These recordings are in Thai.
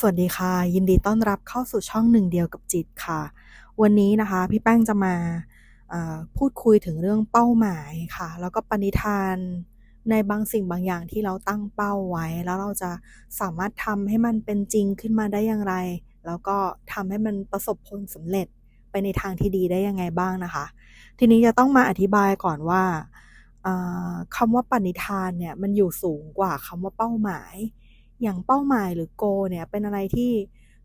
สวัสดีค่ะ ยินดีต้อนรับเข้าสู่ช่องหนึ่งเดียวกับจิตค่ะ วันนี้นะคะพี่แป้งจะมาพูดคุยถึงเรื่องเป้าหมายค่ะ แล้วก็ปณิธานในบางสิ่งบางอย่างที่เราตั้งเป้าไว้ แล้วเราจะสามารถทำให้มันเป็นจริงขึ้นมาได้อย่างไร แล้วก็ทำให้มันประสบผลสำเร็จไปในทางที่ดีได้ยังไงบ้างนะคะ ทีนี้จะต้องมาอธิบายก่อนว่าคำว่าปณิธานเนี่ยมันอยู่สูงกว่าคำว่าเป้าหมาย อย่างเป้าหมายหรือ goal เนี่ยเป็นอะไรที่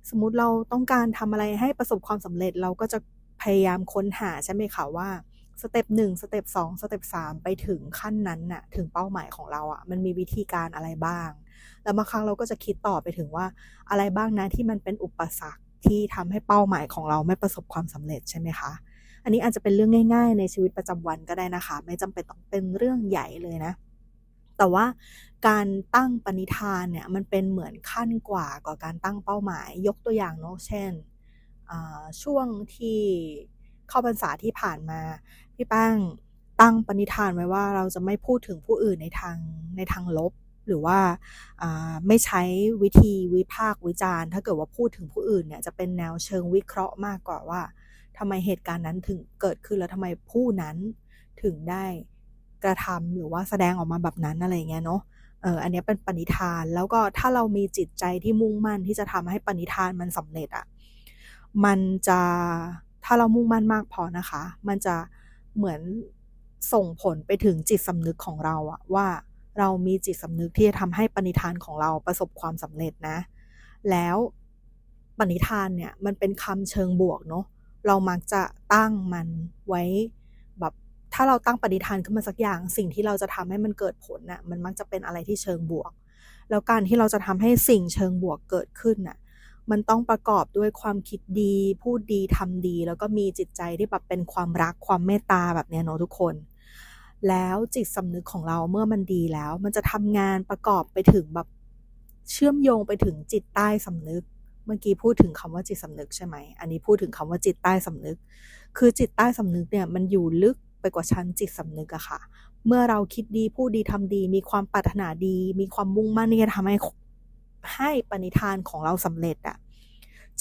สมมติเราต้องการทำอะไรให้ประสบความสำเร็จเราก็จะพยายามค้นหาใช่ไหมคะว่าสเต็ปหนึ่งสเต็ปสองสเต็ปสามไปถึงขั้นนั้นน่ะถึงเป้าหมายของเราอะ่ะมันมีวิธีการอะไรบ้าง แล้วบางครั้งเราก็จะคิดต่อไปถึงว่าอะไรบ้างนะที่มันเป็นอุปสรรคที่ทำให้เป้าหมายของเราไม่ประสบความสำเร็จใช่ไหมคะ อันนี้อาจจะเป็นเรื่องง่าย ๆ ในชีวิตประจำวันก็ได้นะคะ ไม่จำเป็นต้องเป็นเรื่องใหญ่เลยนะ แต่ว่าการตั้งปณิธานเนี่ยมันเป็นเหมือนขั้นกว่ากว่าการตั้งเป้าหมาย ยกตัวอย่างเนาะเช่นช่วงที่เข้าพรรษาที่ผ่านมา พี่แป้งตั้งปณิธานไว้ว่าเราจะไม่พูดถึงผู้อื่นในทางในทางลบ หรือว่าไม่ใช้วิธีวิพากวิจารณ์ ถ้าเกิดว่าพูดถึงผู้อื่นเนี่ยจะเป็นแนวเชิงวิเคราะห์มากกว่าว่าทำไมเหตุการณ์นั้นถึงเกิดขึ้นแล้วทำไมผู้นั้นถึงได้ กระทำหรือว่าแสดงออกมาแบบนั้นอะไรเงี้ยเนาะเอออันนี้เป็นปณิธานแล้วก็ถ้าเรามีจิตใจที่มุ่งมั่นที่จะทำให้ปณิธานมันสำเร็จอะ่ะมันจะถ้าเรามุ่งมั่นมากพอนะคะ มันจะเหมือนส่งผลไปถึงจิตสำนึกของเราอะว่าเรามีจิตสำนึกที่จะทำให้ปณิธานของเราประสบความสำเร็จนะ แล้วปณิธานเนี่ยมันเป็นคำเชิงบวกเนาะเรามักจะตั้งมันไว้ ถ้าเราตั้งปณิธานขึ้นมาสักอย่าง สิ่งที่เราจะทำให้มันเกิดผลน่ะมันมักจะเป็นอะไรที่เชิงบวก แล้วการที่เราจะทำให้สิ่งเชิงบวกเกิดขึ้นน่ะมันต้องประกอบด้วยความคิดดี พูดดีทำดี แล้วก็มีจิตใจที่แบบเป็นความรักความเมตตาแบบนี้เนาะทุกคน แล้วจิตสำนึกของเราเมื่อมันดีแล้ว มันจะทำงานประกอบไปถึงแบบเชื่อมโยงไปถึงจิตใต้สำนึก เมื่อกี้พูดถึงคำว่าจิตสำนึกใช่ไหม อันนี้พูดถึงคำว่าจิตใต้สำนึก คือจิตใต้สำนึกเนี่ยมันอยู่ลึก ไปกว่าชั้นจิตสำนึกอะค่ะ เมื่อเราคิดดีพูดดีทำดี มีความปรารถนาดี มีความมุ่งมั่นที่จะทำให้ให้ปณิธานของเราสำเร็จอะ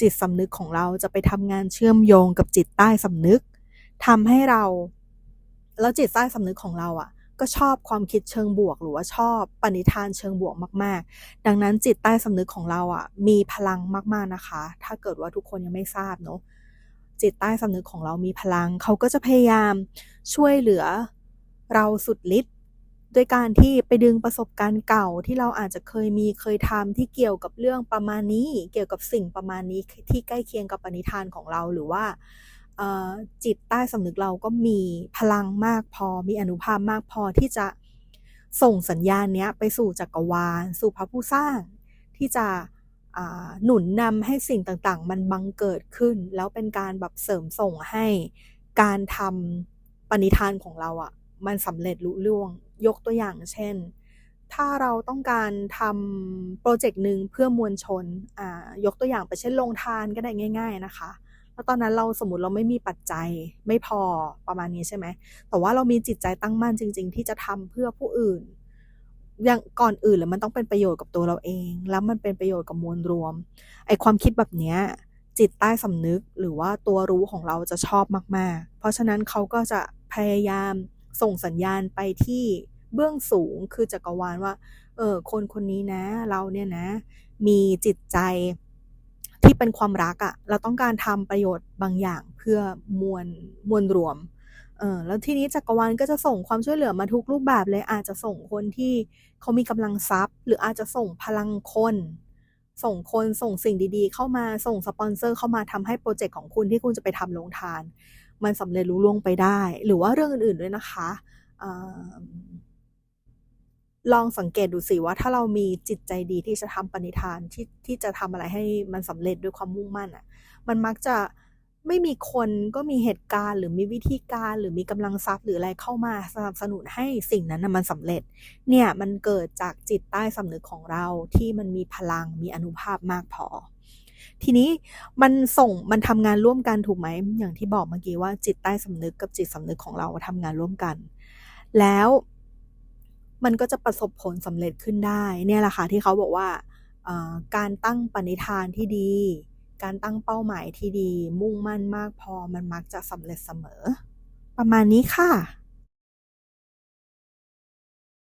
จิตสำนึกของเราจะไปทำงานเชื่อมโยงกับจิตใต้สำนึกทำให้เรา แล้วจิตใต้สำนึกของเราอะก็ชอบความคิดเชิงบวก หรือว่าชอบปณิธานเชิงบวกมาก ๆ ดังนั้นจิตใต้สำนึกของเราอะมีพลังมาก ๆนะคะ ถ้าเกิดว่าทุกคนยังไม่ทราบเนาะ จิตใต้สำนึกของเรามีพลัง เขาก็จะพยายามช่วยเหลือเราสุดฤทธิ์ด้วยการที่ไปดึงประสบการณ์เก่าที่เราอาจจะเคยมีเคยทำที่เกี่ยวกับเรื่องประมาณนี้ เกี่ยวกับสิ่งประมาณนี้ที่ใกล้เคียงกับปณิธานของเราหรือว่าจิตใต้สำนึกเราก็มีพลังมากพอ มีอนุภาพมากพอที่จะส่งสัญญาณนี้ไปสู่จักรวาล สู่พระผู้สร้าง ที่จะ หนุนนำให้สิ่งต่างๆ มันบังเกิดขึ้น แล้วเป็นการแบบเสริมส่งให้การทำปณิธานของเราอะ่ะ มันสำเร็จลุล่วง ยกตัวอย่างเช่น ถ้าเราต้องการทำโปรเจกต์หนึ่งเพื่อมวลชนยกตัวอย่างไปเช่นลงทานก็ได้ง่าย ๆนะคะแล้วตอนนั้นเราสมมติเราไม่มีปัจจัยไม่พอประมาณนี้ใช่ไหม แต่ว่าเรามีจิตใจตั้งมั่นจริง ๆ ที่จะทำเพื่อผู้อื่น อย่างก่อนอื่นเลยมันต้องเป็นประโยชน์กับตัวเราเอง แล้วมันเป็นประโยชน์กับมวลรวม ไอความคิดแบบเนี้ยจิตใต้สำนึกหรือว่าตัวรู้ของเราจะชอบมาก ๆ เพราะฉะนั้นเขาก็จะพยายามส่งสัญญาณไปที่เบื้องสูงคือจักรวาลว่า เออคนคนนี้นะ เราเนี่ยนะ มีจิตใจที่เป็นความรักอะ่ะ เราต้องการทำประโยชน์บางอย่างเพื่อมวลมวลรวม เออแล้วทีนี้จักรวาลก็จะส่งความช่วยเหลือมาทุกรูปแบบเลยอาจจะส่งคนที่เขามีกำลังทรัพย์ หรืออาจจะส่งพลังคน ส่งคนส่งสิ่งดีๆ เข้ามาส่งสปอนเซอร์เข้ามาทำให้โปรเจกต์ของคุณที่คุณจะไปทำลงทาน มันสำเร็จรู้ล่วงไปได้ หรือว่าเรื่องอื่นๆด้วยนะคะลองสังเกตดูสิว่าถ้าเรามีจิตใจดีที่จะทำปณิธานที่ที่จะทำอะไรให้มันสำเร็จด้วยความมุ่งมั่นอะ มันมักจะ ไม่มีคนก็มีเหตุการณ์ หรือมีวิธีการหรือมีกำลังทรัพย์หรืออะไรเข้ามาสนับสนุนให้สิ่งนั้นนะมันสำเร็จ เนี่ยมันเกิดจากจิตใต้สำนึกของเราที่มันมีพลังมีอนุภาพมากพอ ทีนี้มันส่งมันทำงานร่วมกันถูกไหมอย่างที่บอกเมื่อกี้ว่าจิตใต้สำนึกกับจิตสำนึกของเราทำงานร่วมกัน แล้วมันก็จะประสบผลสำเร็จขึ้นได้ เนี่ยแหละค่ะที่เขาบอกว่าการตั้งปณิธานที่ดี การตั้งเป้าหมายที่ดี มุ่งมั่นมากพอมันมักจะสำเร็จเสมอ ประมาณนี้ค่ะ